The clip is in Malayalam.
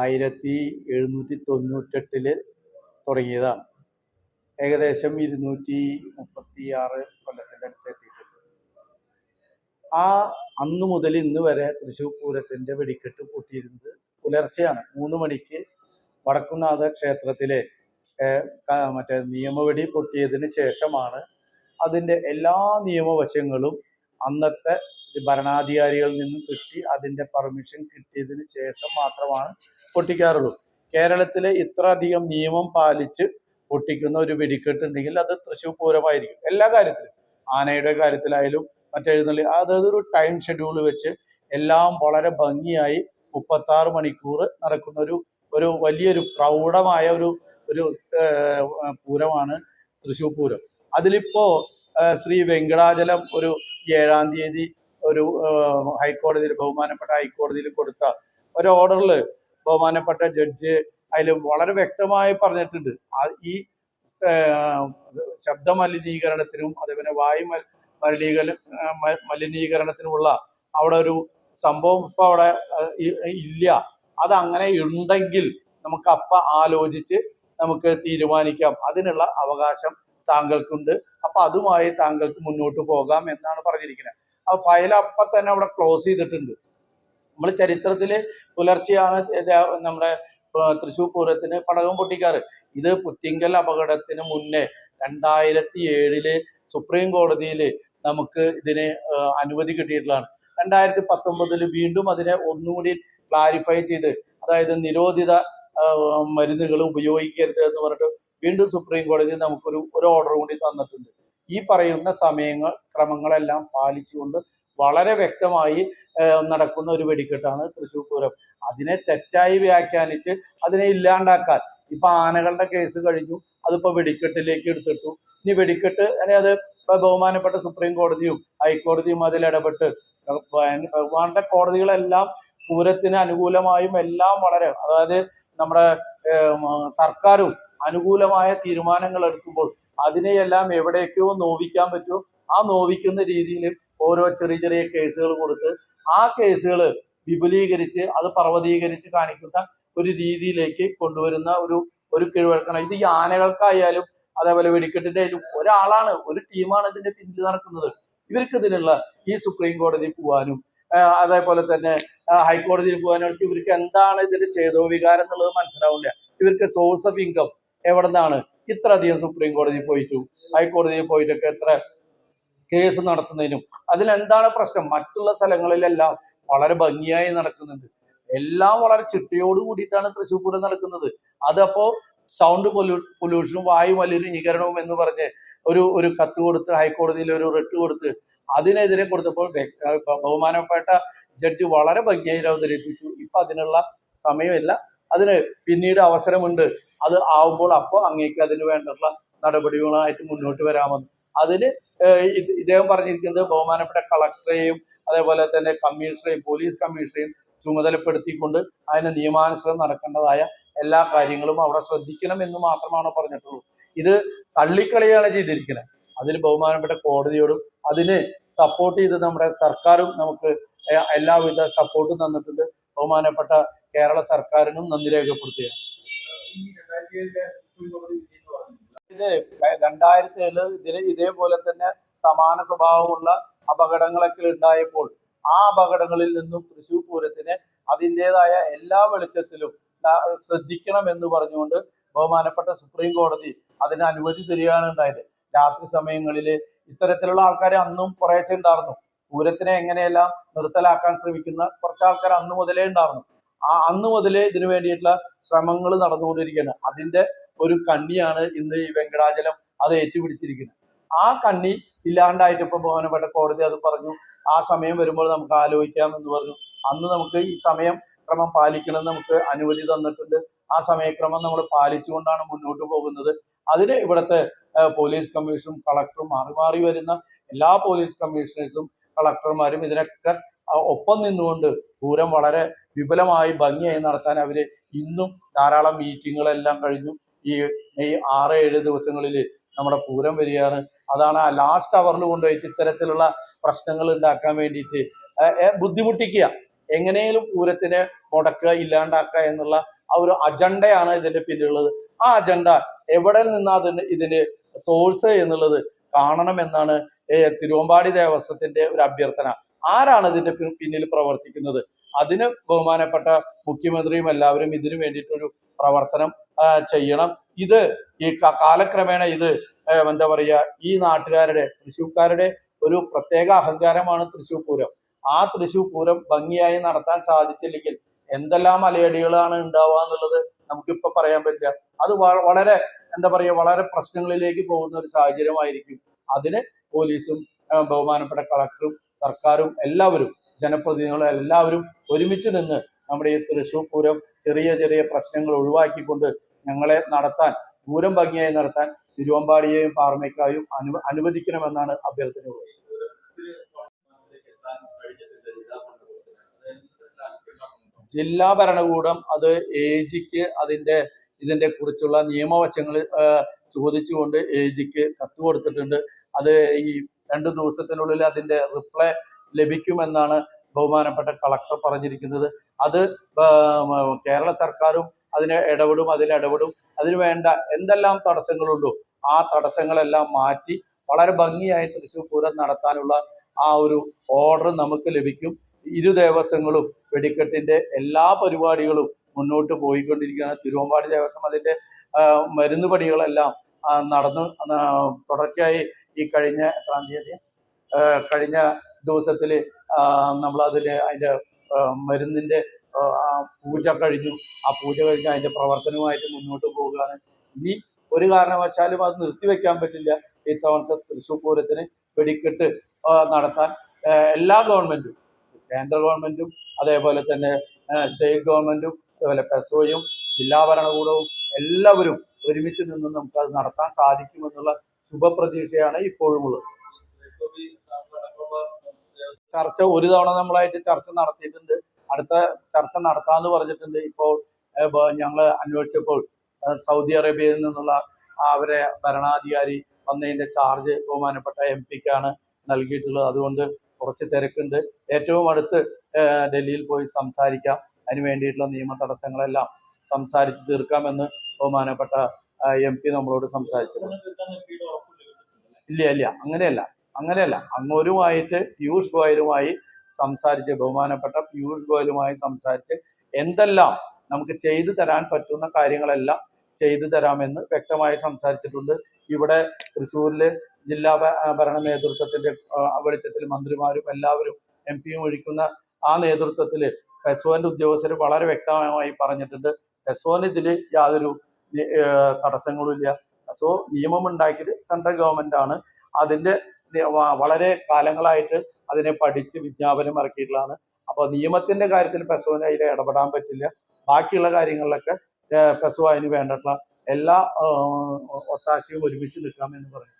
ആയിരത്തി എഴുന്നൂറ്റി തൊണ്ണൂറ്റെട്ടിൽ തുടങ്ങിയതാണ്. ഏകദേശം ഇരുന്നൂറ്റി മുപ്പത്തി ആറ് കൊല്ലത്തിന്റെ അടുത്ത് എത്തിയിട്ടുണ്ട് ആ അന്ന് മുതൽ ഇന്ന് വരെ തൃശൂർ പൂരത്തിന്റെ വെടിക്കെട്ട് പൊട്ടിയിരുന്നത് പുലർച്ചെയാണ്. മൂന്ന് മണിക്ക് വടക്കുംനാഥ ക്ഷേത്രത്തിലെ മറ്റേ നിയമവെടി പൊട്ടിയതിന് ശേഷമാണ് അതിന്റെ എല്ലാ നിയമവശങ്ങളും അന്നത്തെ ഭരണാധികാരികളിൽ നിന്നും കിട്ടി അതിന്റെ പെർമിഷൻ കിട്ടിയതിന് ശേഷം മാത്രമാണ് പൊട്ടിക്കാറുള്ളൂ. കേരളത്തിലെ ഇത്ര അധികം നിയമം പാലിച്ച് പൊട്ടിക്കുന്ന ഒരു വെടിക്കെട്ട് ഉണ്ടെങ്കിൽ അത് തൃശ്ശൂർ പൂരമായിരിക്കും. എല്ലാ കാര്യത്തിലും. ആനയുടെ കാര്യത്തിലായാലും മറ്റെഴുന്നള്ളി അതായത് ഒരു ടൈം ഷെഡ്യൂൾ വെച്ച് എല്ലാം വളരെ ഭംഗിയായി മുപ്പത്താറ് മണിക്കൂർ നടക്കുന്ന ഒരു ഒരു വലിയൊരു പ്രൗഢമായ ഒരു ഒരു പൂരമാണ് തൃശ്ശൂർ പൂരം. അതിലിപ്പോ ശ്രീ വെങ്കടാചലം ഒരു ഏഴാം തീയതി ഒരു ഹൈക്കോടതിയിൽ ബഹുമാനപ്പെട്ട ഹൈക്കോടതിയിൽ കൊടുത്ത ഒരു ഓർഡറിൽ ബഹുമാനപ്പെട്ട ജഡ്ജ് അതിൽ വളരെ വ്യക്തമായി പറഞ്ഞിട്ടുണ്ട്. ഈ ശബ്ദ മലിനീകരണത്തിനും അതേപോലെ വായു മൽ- മലിനീകര ഏഹ് മ- മലിനീകരണത്തിനുമുള്ള അവിടെ ഒരു സംഭവം ഇപ്പൊ അവിടെ ഇല്ല. അത് അങ്ങനെ ഉണ്ടെങ്കിൽ നമുക്ക് അപ്പ ആലോചിച്ച് നമുക്ക് തീരുമാനിക്കാം. അതിനുള്ള അവകാശം താങ്കൾക്കുണ്ട്. അപ്പൊ അതുമായി താങ്കൾക്ക് മുന്നോട്ട് പോകാം എന്നാണ് പറഞ്ഞിരിക്കുന്നത്. ആ ഫയൽ അപ്പൊ തന്നെ അവിടെ ക്ലോസ് ചെയ്തിട്ടുണ്ട്. നമ്മൾ ചരിത്രത്തിൽ പുലർച്ചെയാണ് നമ്മുടെ തൃശൂർ പൂരത്തിന് പടകം പൊട്ടിക്കാറ്. ഇത് പുറ്റിങ്കൽ അപകടത്തിന് മുന്നേ രണ്ടായിരത്തി ഏഴിൽ സുപ്രീം കോടതിയിൽ നമുക്ക് ഇതിന് അനുമതി കിട്ടിയിട്ടുള്ളതാണ്. രണ്ടായിരത്തി പത്തൊമ്പതിൽ വീണ്ടും അതിനെ ഒന്നുകൂടി ക്ലാരിഫൈ ചെയ്ത് അതായത് നിരോധിത മരുന്നുകൾ ഉപയോഗിക്കരുത് എന്ന് പറഞ്ഞിട്ട് വീണ്ടും സുപ്രീം കോടതി നമുക്കൊരു ഒരു ഓർഡർ കൂടി തന്നിട്ടുണ്ട്. ഈ പറയുന്ന സമയങ്ങൾ ക്രമങ്ങളെല്ലാം പാലിച്ചുകൊണ്ട് വളരെ വ്യക്തമായി നടക്കുന്ന ഒരു വെടിക്കെട്ടാണ് തൃശ്ശൂർ പൂരം. അതിനെ തെറ്റായി വ്യാഖ്യാനിച്ച് അതിനെ ഇല്ലാണ്ടാക്കാൻ. ഇപ്പൊ ആനകളുടെ കേസ് കഴിഞ്ഞു അതിപ്പോ വെടിക്കെട്ടിലേക്ക് എടുത്തിട്ടു. ഇനി വെടിക്കെട്ട് അല്ലെ അത് ബഹുമാനപ്പെട്ട സുപ്രീം കോടതിയും ഹൈക്കോടതിയും അതിൽ ഇടപെട്ട് ബഹുമാനപ്പെട്ട കോടതികളെല്ലാം പൂരത്തിന് അനുകൂലമായും എല്ലാം വളരെ അതായത് നമ്മുടെ സർക്കാരും അനുകൂലമായ തീരുമാനങ്ങൾ എടുക്കുമ്പോൾ അതിനെയെല്ലാം എവിടേക്കോ നോവിക്കാൻ പറ്റുമോ? ആ നോവിക്കുന്ന രീതിയിൽ ഓരോ ചെറിയ ചെറിയ കേസുകൾ കൊടുത്ത് ആ കേസുകൾ വിപുലീകരിച്ച് അത് പർവതീകരിച്ച് കാണിക്കുന്ന ഒരു രീതിയിലേക്ക് കൊണ്ടുവരുന്ന ഒരു ഒരു കിഴിവഴക്കണം ഇത് ഈ ആനകൾക്കായാലും അതേപോലെ വെടിക്കെട്ടിന്റെ ആയാലും ഒരാളാണ് ഒരു ടീമാണ് ഇതിന്റെ പിന്നിൽ നടക്കുന്നത്. ഇവർക്ക് ഇതിനുള്ള ഈ സുപ്രീം കോടതി പോവാനും അതേപോലെ തന്നെ ഹൈക്കോടതിയിൽ പോകാനും ഇവർക്ക് എന്താണ് ഇതിന്റെ ചേതോ വികാരം എന്നുള്ളത് മനസ്സിലാവില്ല ഇവർക്ക് സോഴ്സ് ഓഫ് ഇൻകം എവിടെ നിന്നാണ് ഇത്ര അധികം സുപ്രീം കോടതിയിൽ പോയിട്ടു? ഹൈക്കോടതിയിൽ പോയിട്ടൊക്കെ എത്ര കേസ് നടത്തുന്നതിനും? അതിലെന്താണ് പ്രശ്നം? മറ്റുള്ള സ്ഥലങ്ങളിലെല്ലാം വളരെ ഭംഗിയായി നടക്കുന്നുണ്ട്. എല്ലാം വളരെ ചിട്ടയോട് കൂടിയിട്ടാണ് തൃശ്ശൂർ പൂരം നടക്കുന്നത്. അതപ്പോ സൗണ്ട് പൊല്യൂ പൊല്യൂഷനും വായു മലിനീകരണവും എന്ന് പറഞ്ഞ് ഒരു ഒരു കത്ത് കൊടുത്ത് ഹൈക്കോടതിയിൽ ഒരു റിട്ട് കൊടുത്ത് അതിനെതിരെ കൊടുത്തപ്പോൾ ബഹുമാനപ്പെട്ട ജഡ്ജി വളരെ ഭംഗിയായി അവതരിപ്പിച്ചു. ഇപ്പൊ അതിനുള്ള സമയമില്ല. അതിന് പിന്നീട് അവസരമുണ്ട്. അത് ആവുമ്പോൾ അപ്പോൾ അങ്ങേക്ക് അതിന് വേണ്ടിയിട്ടുള്ള നടപടികളായിട്ട് മുന്നോട്ട് വരാമെന്ന്. അതിന് ഇദ്ദേഹം പറഞ്ഞിരിക്കുന്നത് ബഹുമാനപ്പെട്ട കളക്ടറേയും അതേപോലെ തന്നെ കമ്മീഷണറെയും പോലീസ് കമ്മീഷണറെയും ചുമതലപ്പെടുത്തിക്കൊണ്ട് അതിന് നിയമാനുസൃതം നടക്കേണ്ടതായ എല്ലാ കാര്യങ്ങളും അവിടെ ശ്രദ്ധിക്കണം എന്ന് മാത്രമാണ് പറഞ്ഞിട്ടുള്ളൂ. ഇത് തള്ളിക്കളിയാണ് ചെയ്തിരിക്കുന്നത്. അതിന് ബഹുമാനപ്പെട്ട കോടതിയോടും അതിന് സപ്പോർട്ട് ചെയ്ത് നമ്മുടെ സർക്കാരും നമുക്ക് എല്ലാവിധ സപ്പോർട്ടും തന്നിട്ടുണ്ട്. ബഹുമാനപ്പെട്ട കേരള സർക്കാരിനും നന്ദി രേഖപ്പെടുത്തുകയാണ്. ഇത് രണ്ടായിരത്തി ഏഴിൽ ഇതിന് ഇതേപോലെ തന്നെ സമാന സ്വഭാവമുള്ള അപകടങ്ങളൊക്കെ ഉണ്ടായപ്പോൾ ആ അപകടങ്ങളിൽ നിന്നും തൃശൂർ പൂരത്തിന് അതിന്റെതായ എല്ലാ വെളിച്ചത്തിലും ശ്രദ്ധിക്കണം എന്ന് പറഞ്ഞുകൊണ്ട് ബഹുമാനപ്പെട്ട സുപ്രീം കോടതി അതിന് അനുമതി തരികയാണ് ഉണ്ടായത്. രാത്രി സമയങ്ങളിൽ ഇത്തരത്തിലുള്ള ആൾക്കാർ അന്നും കുറേശ്ശെ ഉണ്ടായിരുന്നു പൂരത്തിനെ എങ്ങനെയെല്ലാം നിർത്തലാക്കാൻ ശ്രമിക്കുന്ന കുറച്ച് ആൾക്കാർ അന്നു മുതലേ ഉണ്ടായിരുന്നു ആ അന്ന് മുതലേ ഇതിനു വേണ്ടിയിട്ടുള്ള ശ്രമങ്ങൾ നടന്നുകൊണ്ടിരിക്കുകയാണ്. അതിന്റെ ഒരു കണ്ണിയാണ് ഇന്ന് ഈ വെങ്കടാചലം അത് ഏറ്റുപിടിച്ചിരിക്കുന്നത്. ആ കണ്ണി ഇല്ലാണ്ടായിട്ട് ഇപ്പൊ ബഹുമാനപ്പെട്ട കോടതി അത് പറഞ്ഞു. ആ സമയം വരുമ്പോൾ നമുക്ക് ആലോചിക്കാം എന്ന് പറഞ്ഞു. അന്ന് നമുക്ക് ഈ സമയം ക്രമം പാലിക്കണം നമുക്ക് അനുമതി തന്നിട്ടുണ്ട്. ആ സമയക്രമം നമ്മൾ പാലിച്ചുകൊണ്ടാണ് മുന്നോട്ട് പോകുന്നത്. അതിന് ഇവിടുത്തെ പോലീസ് കമ്മീഷനും കളക്ടറും മാറി മാറി വരുന്ന എല്ലാ പോലീസ് കമ്മീഷണേഴ്സും കളക്ടർമാരും ഇതിനൊക്കെ ഒപ്പം നിന്നുകൊണ്ട് പൂരം വളരെ വിപുലമായി ഭംഗിയായി നടത്താൻ അവർ ഇന്നും ധാരാളം മീറ്റിങ്ങുകളെല്ലാം കഴിഞ്ഞു. ഈ മെയ് ആറ് ഏഴ് ദിവസങ്ങളിൽ നമ്മുടെ പൂരം വരികയാണ്. അതാണ് ആ ലാസ്റ്റ് അവറിൽ കൊണ്ടുപോയിട്ട് ഇത്തരത്തിലുള്ള പ്രശ്നങ്ങൾ ഉണ്ടാക്കാൻ വേണ്ടിയിട്ട് ബുദ്ധിമുട്ടിക്കുക. എങ്ങനെയും പൂരത്തിനെ മുടക്കുക ഇല്ലാണ്ടാക്കുക എന്നുള്ള ആ ഒരു അജണ്ടയാണ് ഇതിന്റെ പിന്നിലുള്ളത്. ആ അജണ്ട എവിടെ നിന്നാ അതിന് ഇതിന് സോഴ്സ് എന്നുള്ളത് കാണണമെന്നാണ് തിരുവമ്പാടി ദേവസ്വത്തിന്റെ ഒരു അഭ്യർത്ഥന. ആരാണ് ഇതിന്റെ പിന്നിൽ പ്രവർത്തിക്കുന്നത്? അതിന് ബഹുമാനപ്പെട്ട മുഖ്യമന്ത്രിയും എല്ലാവരും ഇതിനു വേണ്ടിയിട്ടൊരു പ്രവർത്തനം ചെയ്യണം. ഇത് ഈ കാലക്രമേണ ഇത് എന്താ പറയുക ഈ നാട്ടുകാരുടെ തൃശ്ശൂർക്കാരുടെ ഒരു പ്രത്യേക അഹങ്കാരമാണ് തൃശ്ശൂർ പൂരം. ആ തൃശ്ശൂർ പൂരം ഭംഗിയായി നടത്താൻ സാധിച്ചില്ലെങ്കിൽ എന്തെല്ലാം അലയടികളാണ് ഉണ്ടാവുക എന്നുള്ളത് നമുക്കിപ്പോ പറയാൻ പറ്റില്ല. അത് വളരെ എന്താ പറയുക വളരെ പ്രശ്നങ്ങളിലേക്ക് പോകുന്ന ഒരു സാഹചര്യമായിരിക്കും. അതിന് പോലീസും ബഹുമാനപ്പെട്ട കളക്ടറും സർക്കാരും എല്ലാവരും ജനപ്രതിനിധികളും എല്ലാവരും ഒരുമിച്ച് നിന്ന് നമ്മുടെ ഈ തൃശ്ശൂർ പൂരം ചെറിയ ചെറിയ പ്രശ്നങ്ങൾ ഒഴിവാക്കിക്കൊണ്ട് ഞങ്ങളെ നടത്താൻ പൂരം ഭംഗിയായി നടത്താൻ തിരുവമ്പാടിയെയും പാറമേക്കായും അനു അനുവദിക്കണമെന്നാണ് അഭ്യർത്ഥനയുള്ളത്. ജില്ലാ ഭരണകൂടം അത് എ ജിക്ക് അതിന്റെ ഇതിന്റെ കുറിച്ചുള്ള നിയമവശങ്ങൾ ചോദിച്ചുകൊണ്ട് എ ജിക്ക് കത്ത് കൊടുത്തിട്ടുണ്ട്. അത് ഈ രണ്ട് ദിവസത്തിനുള്ളിൽ അതിന്റെ റിപ്ലൈ ലഭിക്കുമെന്നാണ് ബഹുമാനപ്പെട്ട കളക്ടർ പറഞ്ഞിരിക്കുന്നത്. അത് കേരള സർക്കാരും അതിനെ ഇടപെടും അതിൽ ഇടപെടും. അതിന് വേണ്ട എന്തെല്ലാം തടസ്സങ്ങളുണ്ടോ ആ തടസ്സങ്ങളെല്ലാം മാറ്റി വളരെ ഭംഗിയായി തൃശ്ശൂർ പൂരം നടത്താനുള്ള ആ ഒരു ഓർഡർ നമുക്ക് ലഭിക്കും. ഇരു ദേവസ്വങ്ങളും വെടിക്കെട്ടിന്റെ എല്ലാ പരിപാടികളും മുന്നോട്ട് പോയിക്കൊണ്ടിരിക്കുകയാണ്. തിരുവമ്പാടി ദേവസ്വം അതിന്റെ മരുന്ന് പണികളെല്ലാം നടന്ന് തുടർച്ചയായി ഈ കഴിഞ്ഞ എത്രാം തീയതി? കഴിഞ്ഞ ദിവസത്തിൽ നമ്മൾ അതിന്റെ മരുന്നിന്റെ പൂജ കഴിഞ്ഞു. ആ പൂജ കഴിഞ്ഞ് അതിന്റെ പ്രവർത്തനവുമായിട്ട് മുന്നോട്ട് പോവുകയാണ്. ഇനി ഒരു കാരണവശാലും അത് നിർത്തിവെക്കാൻ പറ്റില്ല. ഇത്തവണത്തെ തൃശ്ശൂർ പൂരത്തിന് വെടിക്കെട്ട് നടത്താൻ എല്ലാ ഗവൺമെന്റും കേന്ദ്ര ഗവൺമെന്റും അതേപോലെ തന്നെ സ്റ്റേറ്റ് ഗവൺമെന്റും അതുപോലെ പെസോയും ജില്ലാ ഭരണകൂടവും എല്ലാവരും ഒരുമിച്ച് നിന്ന് നമുക്ക് അത് നടത്താൻ സാധിക്കുമെന്നുള്ള ശുഭപ്രതീക്ഷയാണ് ഇപ്പോഴും ഉള്ളത് ചർച്ച ഒരു തവണ നമ്മളായിട്ട് ചർച്ച നടത്തിയിട്ടുണ്ട്. അടുത്ത ചർച്ച നടത്താമെന്ന് പറഞ്ഞിട്ടുണ്ട്. ഇപ്പോൾ ഞങ്ങൾ അന്വേഷിച്ചപ്പോൾ സൗദി അറേബ്യയിൽ നിന്നുള്ള അവരെ ഭരണാധികാരി വന്നതിന്റെ ചാർജ് ബഹുമാനപ്പെട്ട എം പിക്കാണ് നൽകിയിട്ടുള്ളത്. അതുകൊണ്ട് കുറച്ച് തിരക്കുണ്ട്. ഏറ്റവും അടുത്ത് ഡൽഹിയിൽ പോയി സംസാരിക്കാം. അതിന് വേണ്ടിയിട്ടുള്ള നിയമ തടസ്സങ്ങളെല്ലാം സംസാരിച്ച് തീർക്കാമെന്ന് ബഹുമാനപ്പെട്ട എം പി നമ്മളോട് സംസാരിച്ചത്. ഇല്ല ഇല്ല. അങ്ങനെയല്ല. അങ്ങനെയല്ല. അങ്ങോരുമായിട്ട് പീയൂഷ് ഗോയലുമായി സംസാരിച്ച് ബഹുമാനപ്പെട്ട പീയൂഷ് ഗോയലുമായി സംസാരിച്ച് എന്തെല്ലാം നമുക്ക് ചെയ്തു തരാൻ പറ്റുന്ന കാര്യങ്ങളെല്ലാം ചെയ്തു തരാമെന്ന് വ്യക്തമായി സംസാരിച്ചിട്ടുണ്ട്. ഇവിടെ തൃശ്ശൂരിൽ ജില്ലാ ഭരണ നേതൃത്വത്തിന്റെ വെളിച്ചത്തിൽ മന്ത്രിമാരും എല്ലാവരും എം പിയും ഒഴിക്കുന്ന ആ നേതൃത്വത്തിൽ പെസോന്റെ ഉദ്യോഗസ്ഥർ വളരെ വ്യക്തമായി പറഞ്ഞിട്ടുണ്ട്. പെസോന് ഇതിൽ യാതൊരു നി- സോ നിയമം ഉണ്ടാക്കിയത് സെൻട്രൽ ഗവൺമെന്റ് ആണ് അതിന്റെ വളരെ കാലങ്ങളായിട്ട് അതിനെ പഠിച്ച് വിജ്ഞാപനം ഇറക്കിയിട്ടുള്ളതാണ്. അപ്പോൾ നിയമത്തിന്റെ കാര്യത്തിൽ പെസോന് അതിൽ ഇടപെടാൻ പറ്റില്ല. ബാക്കിയുള്ള കാര്യങ്ങളിലൊക്കെ പെസോ അതിന് വേണ്ടിയിട്ടുള്ള എല്ലാ ഒത്താശയും ഒരുമിച്ച് നിൽക്കാമെന്ന് പറഞ്ഞു